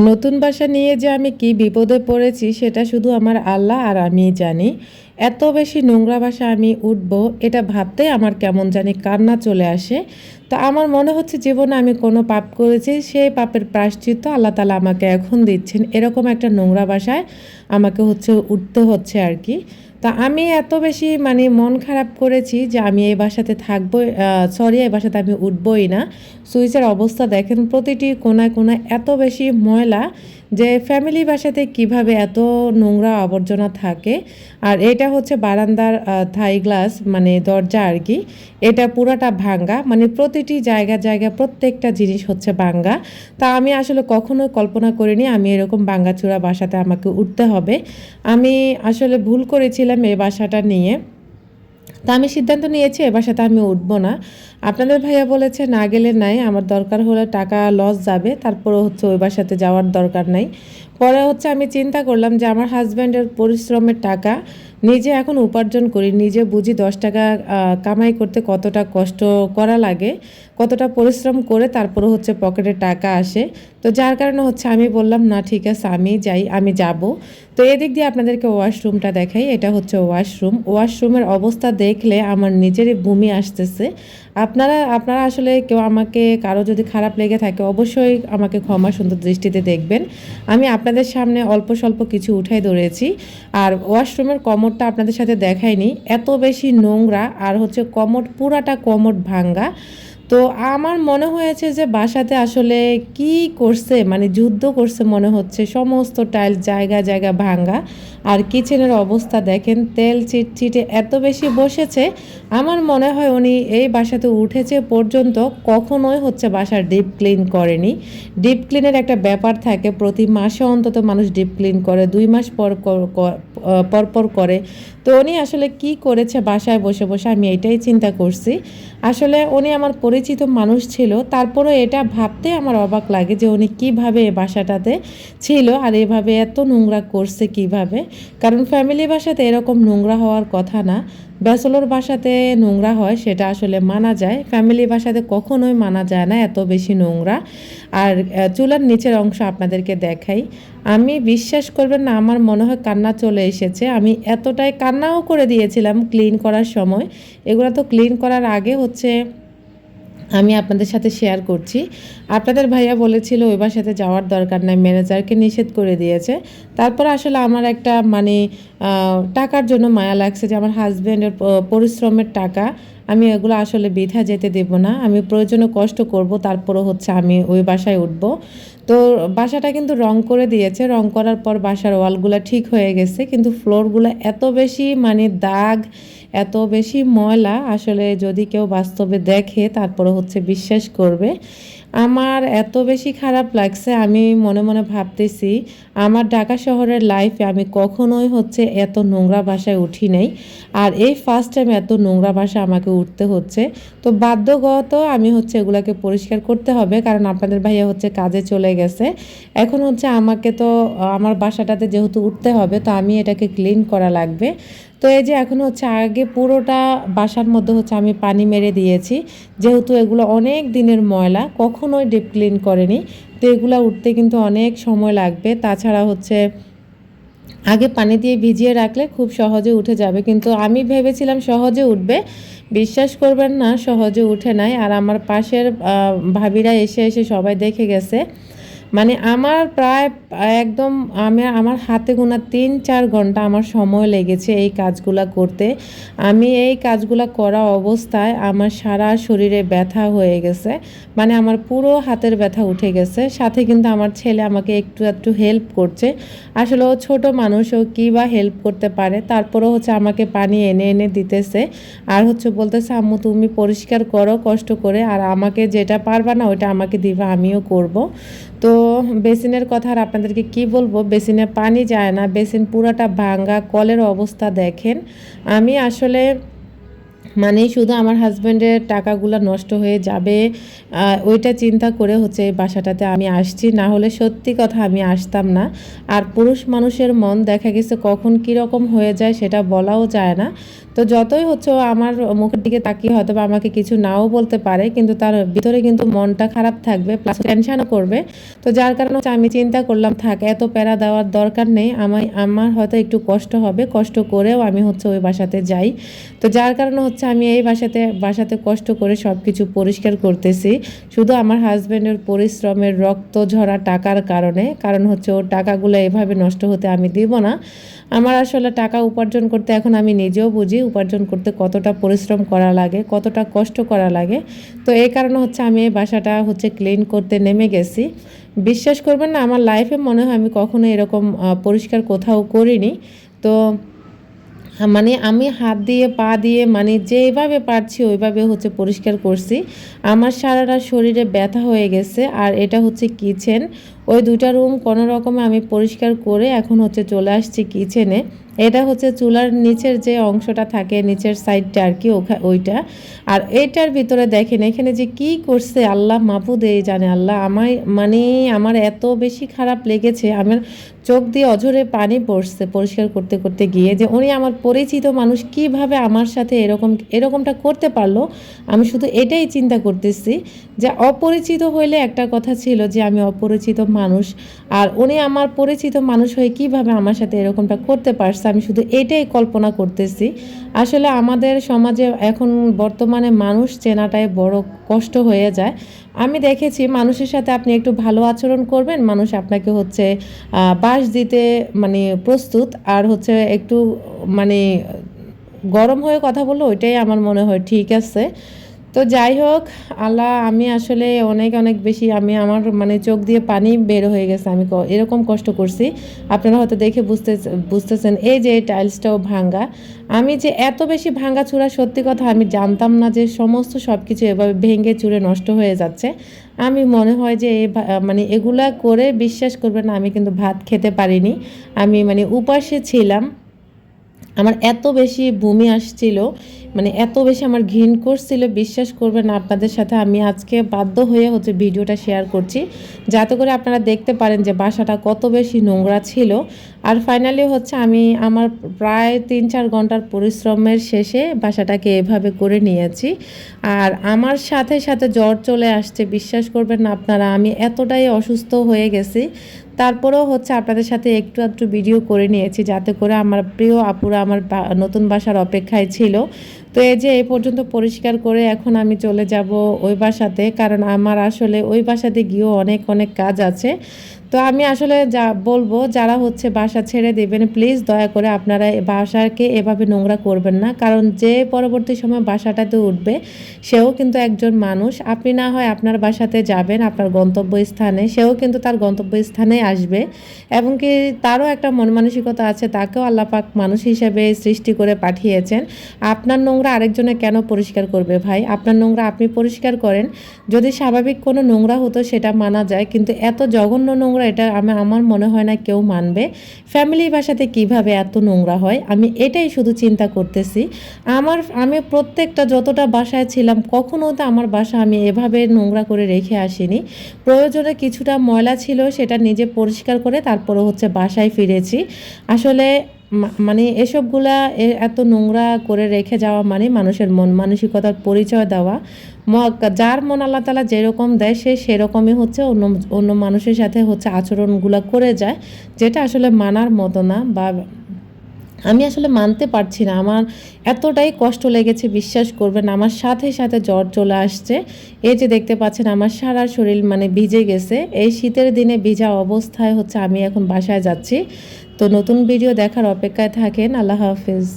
নতুন বাসা নিয়ে যে আমি কি বিপদে পড়েছি, সেটা শুধু আমার আল্লাহ আর আমি জানি। এত বেশি নোংরা বাসা আমি উঠবো, এটা ভাবতেই আমার কেমন জানি কান্না চলে আসে। তো আমার মনে হচ্ছে জীবনে আমি কোনো পাপ করেছি, সেই পাপের প্রাশ্চিত্য আল্লাহ তালা আমাকে এখন দিচ্ছেন। এরকম একটা নোংরা বাসায় আমাকে হচ্ছে উঠতে হচ্ছে আর কি। তা আমি এত বেশি মানে মন খারাপ করেছি যে আমি এই বাসাতে থাকব সরি এই বাসাতে আমি উঠবই না। সুইচের অবস্থা দেখেন, প্রতিটি কোনায় কোনায় এত বেশি ময়লা যে ফ্যামিলি বাসাতে কীভাবে এত নোংরা আবর্জনা থাকে, আর এটা হচ্ছে বারান্দার থাই গ্লাস মানে দরজা আর কি, এটা পুরাটা ভাঙ্গা মানে প্রতিটি জায়গা জায়গা প্রত্যেকটা জিনিস হচ্ছে ভাঙ্গা। তা আমি আসলে কখনো কল্পনা করিনি আমি এরকম ভাঙ্গাচূড়া বাসাতে আমাকে উঠতে হবে। আমি আসলে ভুল করেছিলাম এই বাসাটা নিয়ে। তা আমি সিদ্ধান্ত নিয়েছি, এবার সাথে আমি উঠবো না। আপনাদের ভাইয়া বলেছে, না গেলে নাই, আমার দরকার হলে টাকা লস যাবে তারপরে হচ্ছে ওই সাথে যাওয়ার দরকার নাই। পরে হচ্ছে আমি চিন্তা করলাম যে আমার হাজব্যান্ডের পরিশ্রমের টাকা নিজে এখন উপার্জন করি, নিজে বুঝি দশ টাকা কামাই করতে কতটা কষ্ট করা লাগে, কতটা পরিশ্রম করে তারপরে হচ্ছে পকেটে টাকা আসে। তো যার কারণে হচ্ছে আমি বললাম, না, ঠিক আছে, আমি যাই, আমি যাব। তো এদিক দিয়ে আপনাদেরকে ওয়াশরুমটা দেখাই, এটা হচ্ছে ওয়াশরুম। ওয়াশরুমের অবস্থা দেখলে আমার নিজেরই বমি আসতেছে। আপনারা আপনারা আসলে কেউ আমাকে, কারও যদি খারাপ লেগে থাকে, অবশ্যই আমাকে ক্ষমা সুন্দর দৃষ্টিতে দেখবেন। আমি আপনাদের সামনে অল্প স্বল্প কিছু উঠাই ধরেছি। আর ওয়াশরুমের কমরটা আপনাদের সাথে দেখাইনি। এত বেশি নোংরা, আর হচ্ছে কমর, পুরাটা কমর ভাঙ্গা। তো আমার মনে হয়েছে যে বাসাতে আসলে কি করছে মানে যুদ্ধ করছে মনে হচ্ছে, সমস্ত টাইল জায়গা জায়গা ভাঙ্গা। আর কিচেনের অবস্থা দেখেন, তেল চিটচিটে এত বেশি বসেছে। আমার মনে হয় উনি এই বাসাতে উঠেছে পর্যন্ত কখনোই হচ্ছে বাসার ডিপ ক্লিন করেনি। ডিপ ক্লিনের একটা ব্যাপার থাকে, প্রতি মাসে অন্তত মানুষ ডিপ ক্লিন করে, দুই মাস পর পর পর করে। তো উনি আসলে কি করেছে, বাসায় বসে বসে আমি এটাই চিন্তা করছি। আসলে উনি আমার পরিচিত মানুষ ছিল তারপরে এটা ভাবতে আমার অবাক লাগে যে উনি কীভাবে এ বাসাটাতে ছিল আর এভাবে এত নোংরা করছে কীভাবে? কারণ ফ্যামিলি বাসাতে এরকম নোংরা হওয়ার কথা না। ব্যাচলর বাসাতে নোংরা হয়, সেটা আসলে মানা যায়। ফ্যামিলি বাসাতে কখনোই মানা যায় না, এত বেশি নোংরা। আর চুলার নিচের অংশ আপনাদেরকে দেখাই। আমি বিশ্বাস করবেন না, আমার মনে হয় কান্না চলে এসেছে। আমি এতটাই কান্নাও করে দিয়েছিলাম ক্লিন করার সময়। এগুলো তো ক্লিন করার আগে হচ্ছে আমি আপনাদের সাথে শেয়ার করছি। আপনাদের ভাইয়া বলেছিল ওই বাসাতে যাওয়ার দরকার নাই ম্যানেজারকে নিষেধ করে দিয়েছে। তারপর আসলে আমার একটা মানে টাকার জন্য মায়া লাগছে যে, আমার হাজব্যান্ডের পরিশ্রমের টাকা আমি এগুলো আসলে বৃথা যেতে দেব না। আমি প্রয়োজনে কষ্ট করব, তারপরও হচ্ছে আমি ওই বাসায় উঠব। তো বাসাটা কিন্তু রং করে দিয়েছে। রং করার পর বাসার ওয়ালগুলো ঠিক হয়ে গেছে, কিন্তু ফ্লোরগুলো এত বেশি মানে দাগ এত বেশি ময়লা আসলে যদি কেউ বাস্তবে দেখে তারপরে হচ্ছে বিশ্বাস করবে আমার এত বেশি খারাপ লাগছে, আমি মনে মনে ভাবতেছি আমার ঢাকা শহরের লাইফে আমি কখনোই হচ্ছে এত নোংরা বাসায় উঠি নাই। আর এই ফার্স্ট টাইম এত নোংরা বাসা আমাকে উঠতে হচ্ছে। তো বাধ্যগত আমি হচ্ছে এগুলাকে পরিষ্কার করতে হবে, কারণ আপনাদের ভাইয়া হচ্ছে কাজে চলে গেছে। এখন হচ্ছে আমাকে তো, আমার বাসাটাতে যেহেতু উঠতে হবে, তো আমি এটাকে ক্লিন করা লাগবে। তো এই যে এখন হচ্ছে আগে পুরোটা বাসার মধ্যে হচ্ছে আমি পানি মেরে দিয়েছি, যেহেতু এগুলো অনেক দিনের ময়লা কখনোই ডিপ ক্লিন করেনি। তো এগুলো উঠতে কিন্তু অনেক সময় লাগবে। তাছাড়া হচ্ছে, আগে পানি দিয়ে ভিজিয়ে রাখলে খুব সহজে উঠে যাবে। কিন্তু আমি ভেবেছিলাম সহজে উঠবে। বিশ্বাস করবেন না, সহজে উঠে নাই। আর আমার পাশের ভাবিরা এসে এসে সবাই দেখে গেছে। মানে আমার প্রায় একদম আমি, আমার হাতে গোনা তিন, চার ঘণ্টা আমার সময় লেগেছে এই কাজগুলা করতে। আমি এই কাজগুলা করা অবস্থায় আমার সারা শরীরে ব্যথা হয়ে গেছে। মানে আমার পুরো হাতের ব্যথা উঠে গেছে। সাথে কিন্তু আমার ছেলে আমাকে একটু একটু হেল্প করছে। আসলে ও ছোটো মানুষ, ও কী বা হেল্প করতে পারে? তারপরেও হচ্ছে আমাকে পানি এনে এনে দিতেছে। আর হচ্ছে বলতেছে, আম্মু, তুমি পরিষ্কার করো কষ্ট করে। আর আমাকে যেটা পারবা না, ওইটা আমাকে দিবা, আমিও করব। তো বেসিনের কথা আর আপনাদেরকে কি বলব? বেসিনে পানি যায় না, বেসিন পুরাটা ভাঙ্গা, কলের অবস্থা দেখেন। আমি আসলে মানে শুধু আমার হাজব্যান্ডের টাকাগুলো নষ্ট হয়ে যাবে ওইটা চিন্তা করে হচ্ছে এই বাসাটাতে আমি আসছি। না হলে সত্যি কথা আমি আসতাম না। আর পুরুষ মানুষের মন দেখা গেছে কখন কীরকম হয়ে যায় সেটা বলাও যায় না। তো যতই হচ্ছে আমার মুখের দিকে তাকিয়ে হয়তো বা আমাকে কিছু নাও বলতে পারে, কিন্তু তার ভিতরে কিন্তু মনটা খারাপ থাকবে প্লাস টেনশনও করবে। তো যার কারণে হচ্ছে আমি চিন্তা করলাম, থাক, এত প্যারা দেওয়ার দরকার নেই। আমার আমার হয়তো একটু কষ্ট হবে, কষ্ট করেও আমি হচ্ছে ওই বাসাতে যাই। তো যার কারণে হচ্ছে আমি এই বাসাতে বাসাতে কষ্ট করে সব কিছু পরিষ্কার করতেছি। শুধু আমার হাজব্যান্ডের পরিশ্রমের রক্ত ঝরা টাকার কারণে, কারণ হচ্ছে ওর টাকাগুলো এভাবে নষ্ট হতে আমি দিব না। আমার আসলে টাকা উপার্জন করতে এখন আমি নিজেও বুঝি উপার্জন করতে কতটা পরিশ্রম করা লাগে, কতটা কষ্ট করা লাগে। তো এই কারণে হচ্ছে আমি এই বাসাটা হচ্ছে ক্লিন করতে নেমে গেছি। বিশ্বাস করবেন না, আমার লাইফে মনে হয় আমি কখনো এরকম পরিষ্কার কোথাও করিনি। তো মানে আমি হাত দিয়ে, পা দিয়ে মানে যেভাবে পারছি ওইভাবে হচ্ছে পরিষ্কার করছি। আমার সারাটা শরীরে ব্যথা হয়ে গেছে আর এটা হচ্ছে কিচেন ওই দুটা রুম কোনো রকমে আমি পরিষ্কার করে এখন হচ্ছে চলে আসছি কিচেনে এটা হচ্ছে চুলার নিচের যে অংশটা থাকে, নিচের সাইডটা আর কি ওইটা। আর এইটার ভিতরে দেখেন, এখানে যে কি করছে, আল্লাহ মাপুদ এই জানে, আল্লাহ আমায় মানে আমার এত বেশি খারাপ লেগেছে, আমার চোখ দিয়ে অঝরে পানি পড়ছে পরিষ্কার করতে করতে গিয়ে যে উনি আমার পরিচিত মানুষ কীভাবে আমার সাথে এরকম, এরকমটা করতে পারল? আমি শুধু এটাই চিন্তা করতেছি যে অপরিচিত হইলে একটা কথা ছিল যে আমি অপরিচিত মানুষ, আর উনি আমার পরিচিত মানুষ হয়ে কীভাবে আমার সাথে এরকমটা করতে পারছে? আমি শুধু এটাই কল্পনা করতেছি। আসলে আমাদের সমাজে এখন বর্তমানে মানুষ চেনাটাই বড় কষ্ট হয়ে যায়। আমি দেখেছি মানুষের সাথে আপনি একটু ভালো আচরণ করবেন, মানুষ আপনাকে হচ্ছে বাস দিতে মানে প্রস্তুত। আর হচ্ছে একটু মানে গরম হয়ে কথা বলল, ওইটাই আমার মনে হয় ঠিক আছে। তো যাই হোক, আল্লাহ, আমি আসলে অনেক অনেক বেশি, আমি আমার মানে চোখ দিয়ে পানি বের হয়ে গেছে, আমি এরকম কষ্ট করছি। আপনারা হয়তো দেখে বুঝতে, বুঝতেছেন, এই যে টাইলসটাও ভাঙ্গা। আমি যে এত বেশি ভাঙ্গা চূড়া, সত্যি কথা, আমি জানতাম না যে সমস্ত সব কিছু এভাবে ভেঙে চুরে নষ্ট হয়ে যাচ্ছে। আমি মনে হয় যে মানে এগুলা করে বিশ্বাস করবেন আমি কিন্তু ভাত খেতে পারিনি। আমি মানে উপাসে ছিলাম। আমার এত বেশি বমি আসছিল মানে এত বেশি আমার ঘৃণ করছিল, বিশ্বাস করবেন আপনাদের সাথে, আমি আজকে বাধ্য হয়ে হচ্ছে ভিডিওটা শেয়ার করছি। যাতে করে আপনারা দেখতে পারেন যে বাসাটা কত বেশি নোংরা ছিল। আর ফাইনালি হচ্ছে আমি আমার প্রায় তিন চার ঘণ্টার পরিশ্রমের শেষে বাসাটাকে এভাবে করে নিয়েছি। আর আমার সাথে সাথে জ্বর চলে আসছে, বিশ্বাস করবেন আপনারা, আমি এতটাই অসুস্থ হয়ে গেছি। তারপরেও হচ্ছে আপনাদের সাথে একটু একটু ভিডিও করে নিয়েছি, যাতে করে আমার প্রিয় আপুরা আমার নতুন বাসার অপেক্ষায় ছিল। তো এই যে এই পর্যন্ত পরিষ্কার করে এখন আমি চলে যাব ওই বাসাতে, কারণ আমার আসলে ওই বাসাতে গিয়েও অনেক অনেক কাজ আছে। তো আমি আসলে যা বলব, যারা হচ্ছে বাসা ছেড়ে দেবেন প্লিজ দয়া করে আপনারা বাসাকে এভাবে নোংরা করবেন না। কারণ যে পরবর্তী সময় বাসাটাতে উঠবে, সেও কিন্তু একজন মানুষ। আপনি না হয় আপনার বাসাতে যাবেন, আপনার গন্তব্যস্থানে, সেও কিন্তু তার গন্তব্যস্থানে আসবে। এবং কি তারও একটা মন মানসিকতা আছে, তাকেও আল্লাপাক মানুষ হিসেবে সৃষ্টি করে পাঠিয়েছেন। আপনার নোংরা আরেকজনে কেন পরিষ্কার করবে ভাই? আপনার নোংরা আপনি পরিষ্কার করেন। যদি স্বাভাবিক কোনো নোংরা হতো সেটা মানা যায়, কিন্তু এত জঘন্য নোংরা এটা আমি, আমার মনে হয় না কেউ মানবে। ফ্যামিলি বাসাতে কীভাবে এত নোংরা হয়? আমি এটাই শুধু চিন্তা করতেছি। আমার, আমি প্রত্যেকটা যতটা বাসায় ছিলাম, কখনো তো আমার বাসা আমি এভাবে নোংরা করে রেখে আসিনি। প্রয়োজনে কিছুটা ময়লা ছিল, সেটা নিজে পরিষ্কার করে তারপরে হচ্ছে বাসায় ফিরেছি। আসলে মানে এসবগুলা এত নোংরা করে রেখে যাওয়া মানে মানুষের মন মানসিকতার পরিচয় দেওয়া। যার মন আল্লাহ তালা যেরকম দেয়, সে সেরকমই হচ্ছে অন্য অন্য মানুষের সাথে হচ্ছে আচরণগুলো করে যায়, যেটা আসলে মানার মতো না বা আমি আসলে মানতে পারছি না। আমার এতটাই কষ্ট লেগেছে, বিশ্বাস করবেন, আমার সাথে সাথে জ্বর চলে আসছে। এই যে দেখতে পাচ্ছেন, আমার সারা শরীর মানে ভিজে গেছে। এই শীতের দিনে ভিজা অবস্থায় হচ্ছে আমি এখন বাসায় যাচ্ছি। তো নতুন ভিডিও দেখার অপেক্ষায় থাকেন, আল্লাহ হাফিজ।